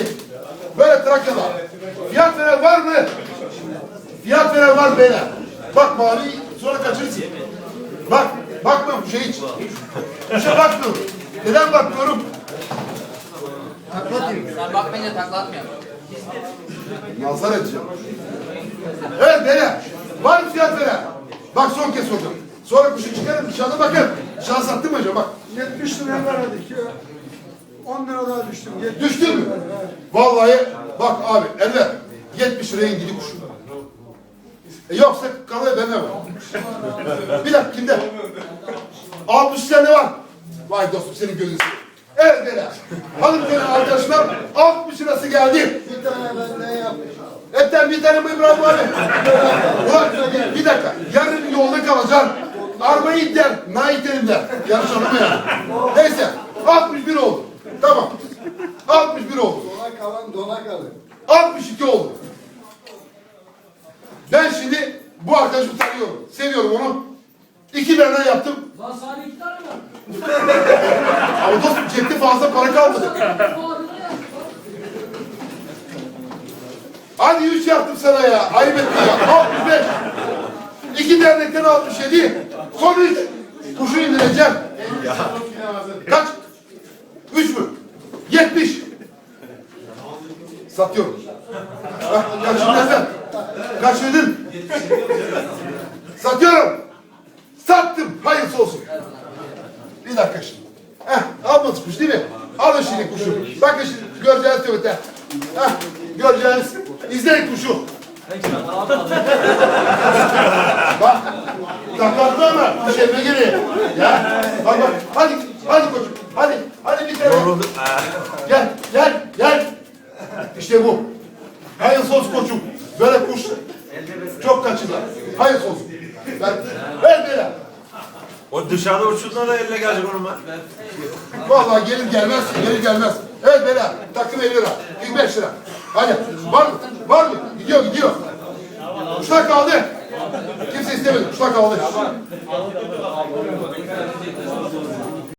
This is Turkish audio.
Hadi. Böyle Trakya'da. Fiyat veren var mı? Fiyat veren var beyler? Bak mavi sonra kaçırsın. Bak. Bakma bu şey hiç. Bir şey bakmıyorum. Neden bakmıyorum? Sen bakmayınca takla atmıyor. Nazar edeceğim. Evet beyler. Var mı fiyat veren? Bak son kez soracağım. Sonra kuşu çıkarın dışarıda bakın. Şans attın mı acaba? Bak. 70 liraya verdik ya. 10 lira daha düştüm. 70 Düştün mü? evet. Vallahi bak abi eller 70 liraya indili kuş. E yoksa kalıyor bende var. Bir dakika kimde? 60 tane var. Vay dostum senin gözün. Evet beyler. Beni arkadaşlar. 60 lirası geldi. Bir tane benden yapmış. Etten bir tane mi İbrahim abi? Ulan bir dakika. Yarın yolda kalacaksın. Armayı der, naiterim der. Yanlış anlama ya. Neyse. 61 oldu. Tamam. 61 oldu. Dona kalan dona kalır. 62 oldu. Ben şimdi bu arkadaşı tanıyorum. Seviyorum onu. İki benden yaptım. Lan sana iki tane var. Ama dostum cepte fazla para kalmadı. Hadi üç yaptım sana ya. Ayıp ettin ya. 65. İki dernekten 67. Son üç. Kuşu indireceğim. Kaç? Üç mü? 70. Satıyorum. Nereden? Kaçırdın. Satıyorum. Sattım. Hayırlısı olsun. Bir dakika şimdi. Heh, almadınız kuş değil mi? Alın şimdi kuşu. Bakın şimdi göreceğiniz tüvete. Heh, göreceğiniz. İzleyin kuşu. bak. Taklatma ama. Şerime geliyor. Ya. Bak bak. Hadi. Hadi koçum. Hadi. Hadi bir tane. Gel. Gel. Gel. İşte bu. Hayırlısı olsun koçum. Böyle kuş çok kaçırlar. Hayırlısı olsun. Ver. Ver beyler. O dışarıda uçtuğunda da elle gelecek onun ben. Vallahi gelir gelmez, gelir gelmez. Evet beyler, takım 50 lira, 25 lira. Hadi, var mı? Var mı? Gidiyor, gidiyor. Kuşlar kaldı. Kimse istemedi, kuşlar kaldı.